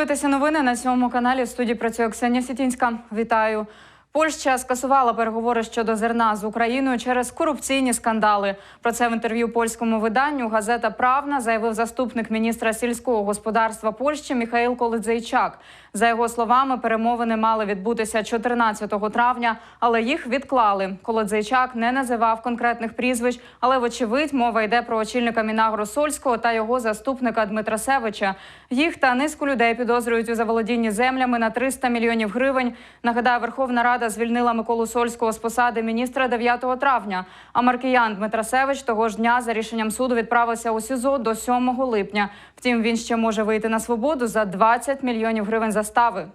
Ви дивитеся новини на цьому каналі. В студії працює Ксенія Сітінська. Вітаю. Польща скасувала переговори щодо зерна з Україною через корупційні скандали. Про це в інтерв'ю польському виданню газета Правна заявив заступник міністра сільського господарства Польщі Міхаїл Колидзейчак. За його словами, перемовини мали відбутися 14 травня, але їх відклали. Колодзейчак не називав конкретних прізвищ, але вочевидь мова йде про очільника Мінагро Сольського та його заступника Дмитра Севича. Їх та низку людей підозрюють у заволодінні землями на 300 мільйонів гривень. Нагадаю, Верховна Рада звільнила Миколу Сольського з посади міністра 9 травня. А маркіян Дмитрасевич того ж дня за рішенням суду відправився у СІЗО до 7 липня. Втім, він ще може вийти на свободу за 20 мільйонів гривень застави.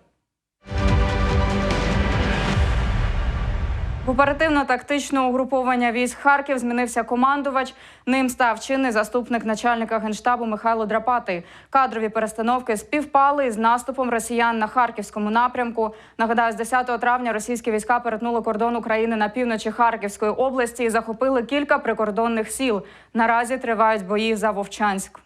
В оперативно-тактичного угруповання військ Харків змінився командувач. Ним став чинний заступник начальника генштабу Михайло Драпатий. Кадрові перестановки співпали із наступом росіян на харківському напрямку. Нагадаю, з 10 травня російські війська перетнули кордон України на півночі Харківської області і захопили кілька прикордонних сіл. Наразі тривають бої за Вовчанськ.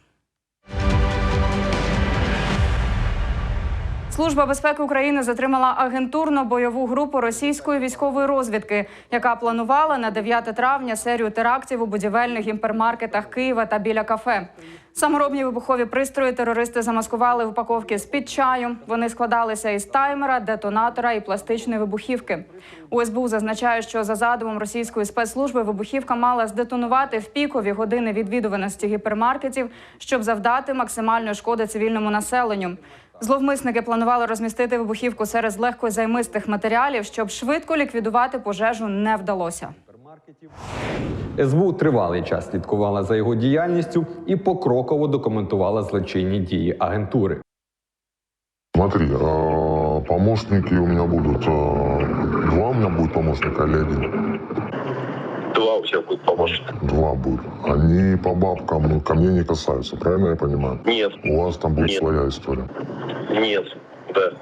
Служба безпеки України затримала агентурно-бойову групу російської військової розвідки, яка планувала на 9 травня серію терактів у будівельних гіпермаркетах Києва та біля кафе. Саморобні вибухові пристрої терористи замаскували в упаковки з під чаю. Вони складалися із таймера, детонатора і пластичної вибухівки. У СБУ зазначають, що за задумом російської спецслужби вибухівка мала здетонувати в пікові години відвідуваності гіпермаркетів, щоб завдати максимальної шкоди цивільному населенню. Зловмисники планували розмістити вибухівку серед легкозаймистих матеріалів, щоб швидко ліквідувати пожежу не вдалося. СБУ тривалий час слідкувала за його діяльністю і покроково документувала злочинні дії агентури. Смотри, помощники у меня будут. э, Два у меня будет помощника или один? Два у тебя будет помощника. Два будет. Они по бабкам ну, ко мне не касаются, правильно я понимаю? Нет, У вас там будет Нет. своя история. Нет, да.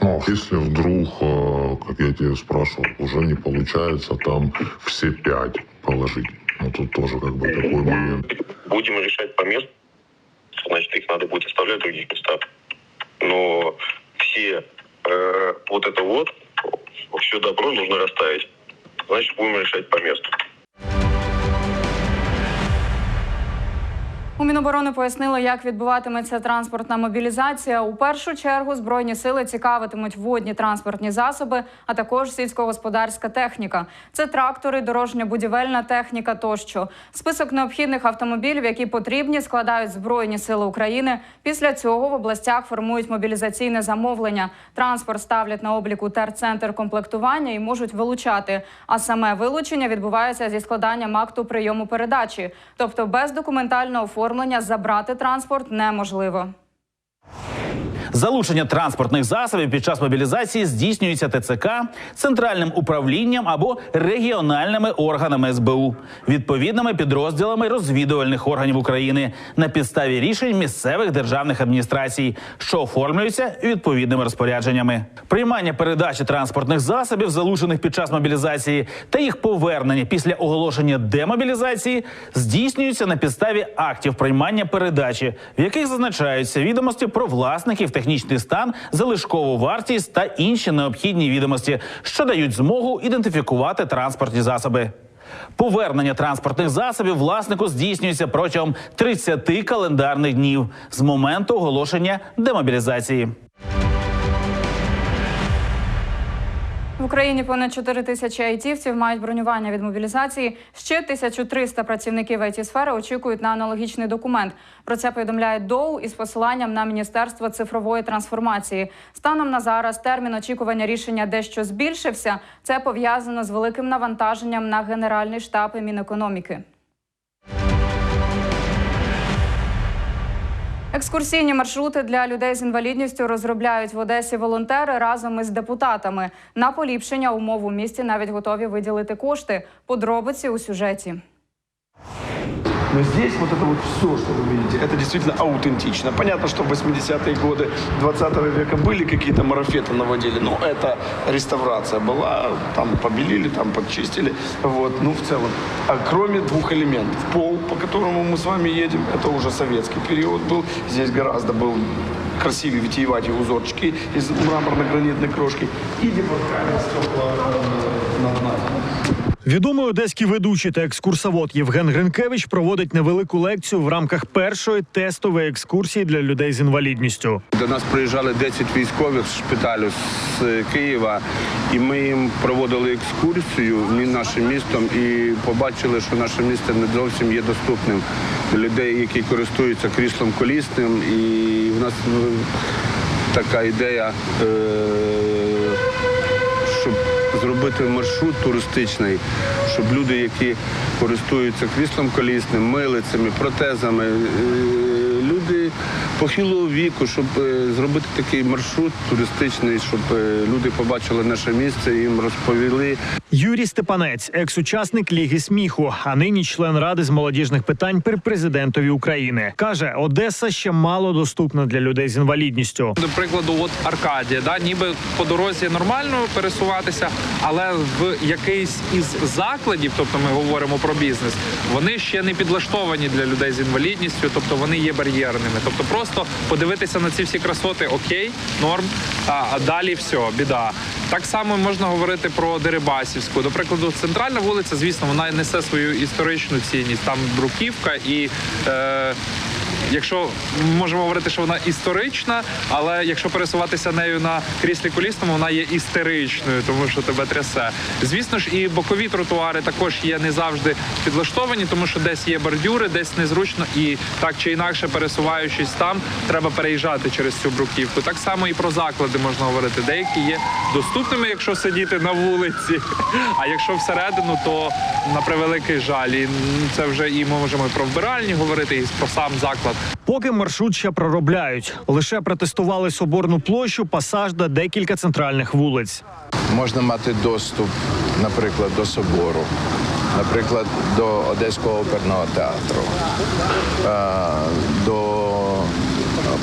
Ну, если вдруг, э, как я тебе спрашивал, уже не получается там все пять положить? Ну, тут тоже как бы такой момент. Будем решать по месту. Значит, их надо будет оставлять в других местах. Но все э, вот это вот, все добро нужно расставить. Значит, будем решать по месту. У Міноборони пояснили, як відбуватиметься транспортна мобілізація. У першу чергу збройні сили цікавитимуть водні транспортні засоби, а також сільськогосподарська техніка. Це трактори, дорожньо-будівельна техніка тощо. Список необхідних автомобілів, які потрібні, складають збройні сили України. Після цього в областях формують мобілізаційне замовлення. Транспорт ставлять на облік у терцентр комплектування і можуть вилучати. А саме вилучення відбувається зі складанням акту прийому передачі, тобто без документального оформлення забрати транспорт неможливо. Залучення транспортних засобів під час мобілізації здійснюється ТЦК, центральним управлінням або регіональними органами СБУ, відповідними підрозділами розвідувальних органів України на підставі рішень місцевих державних адміністрацій, що оформлюються відповідними розпорядженнями. Приймання передачі транспортних засобів, залучених під час мобілізації, та їх повернення після оголошення демобілізації здійснюються на підставі актів приймання передачі, в яких зазначаються відомості про власників, технічний стан, залишкову вартість та інші необхідні відомості, що дають змогу ідентифікувати транспортні засоби. Повернення транспортних засобів власнику здійснюється протягом 30 календарних днів з моменту оголошення демобілізації. В Україні понад 4 тисячі айтівців мають бронювання від мобілізації. Ще 1300 працівників it сфери очікують на аналогічний документ. Про це повідомляє ДОУ із посиланням на Міністерство цифрової трансформації. Станом на зараз термін очікування рішення дещо збільшився. Це пов'язано з великим навантаженням на Генеральний штаб і Мінекономіки. Екскурсійні маршрути для людей з інвалідністю розробляють в Одесі волонтери разом із депутатами. На поліпшення умов у місті навіть готові виділити кошти. Подробиці у сюжеті. Но здесь вот это вот все, что вы видите, это действительно аутентично. Понятно, что в 80-е годы 20 века были какие-то марафеты наводили, но это реставрация была, там побелили, там подчистили, вот, ну в целом. А кроме двух элементов, пол, по которому мы с вами едем, это уже советский период был, здесь гораздо был красивые витиеватые узорчики из мраморно-гранитной крошки и депорткальные стекла э, на дна. Відомий одеський ведучий та екскурсовод Євген Гринкевич проводить невелику лекцію в рамках першої тестової екскурсії для людей з інвалідністю. До нас приїжджали 10 військових з шпиталю з е, Києва, і ми їм проводили екскурсію нашим містом і побачили, що наше місто не зовсім є доступним для людей, які користуються кріслом колісним. І в нас е, така ідея, е, зробити маршрут туристичний, щоб люди, які користуються кріслом колісним, милицями, протезами, е, люди похилого віку, щоб е, зробити такий маршрут туристичний, щоб е, люди побачили наше місце, їм розповіли, Юрій Степанець, екс-учасник Ліги сміху, а нині член ради з молодіжних питань при президентові України, каже, Одеса ще мало доступна для людей з інвалідністю. До прикладу, от Аркадія, да, ніби по дорозі нормально пересуватися, але в якийсь із закладів, тобто ми говоримо про бізнес, вони ще не підлаштовані для людей з інвалідністю, тобто вони є бар'єрними. Тобто, просто подивитися на ці всі красоти, окей, норм, а далі все, біда. Так само можна говорити про Дерибасівську. До прикладу, центральна вулиця, звісно, вона несе свою історичну цінність. Там бруківка і. Е, Якщо можемо говорити, що вона історична, але якщо пересуватися нею на кріслі колісному, вона є істеричною, тому що тебе трясе. Звісно ж, і бокові тротуари також є не завжди підлаштовані, тому що десь є бордюри, десь незручно, і так чи інакше, пересуваючись там, треба переїжджати через цю бруківку. Так само і про заклади можна говорити. Деякі є доступними, якщо сидіти на вулиці. А якщо всередину, то на превеликий жаль. І це вже і ми можемо і про вбиральні говорити, і про сам заклад. Поки маршрут ще проробляють, лише протестували соборну площу, пасаж та декілька центральних вулиць. можна мати доступ, наприклад, до собору, наприклад, до Одеського оперного театру, е, до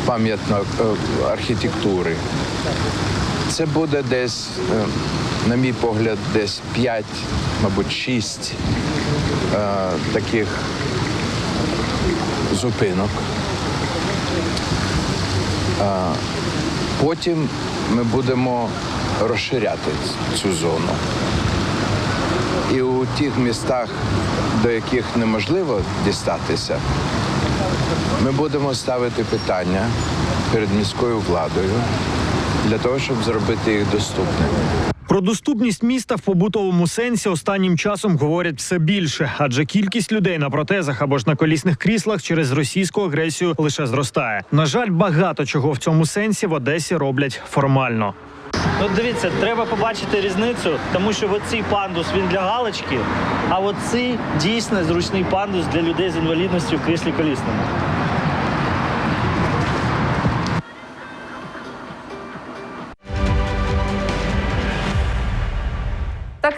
пам'яток е, архітектури. Це буде десь, е, на мій погляд, десь 5, мабуть, 6 е, таких зупинок. Потім ми будемо розширяти цю зону. І у тих містах, до яких неможливо дістатися, ми будемо ставити питання перед міською владою для того, щоб зробити їх доступними. Про доступність міста в побутовому сенсі останнім часом говорять все більше, адже кількість людей на протезах або ж на колісних кріслах через російську агресію лише зростає. На жаль, багато чого в цьому сенсі в Одесі роблять формально. Ну, дивіться, треба побачити різницю, тому що оцей пандус він для галочки, а оцей дійсно зручний пандус для людей з інвалідністю в кріслі колісному.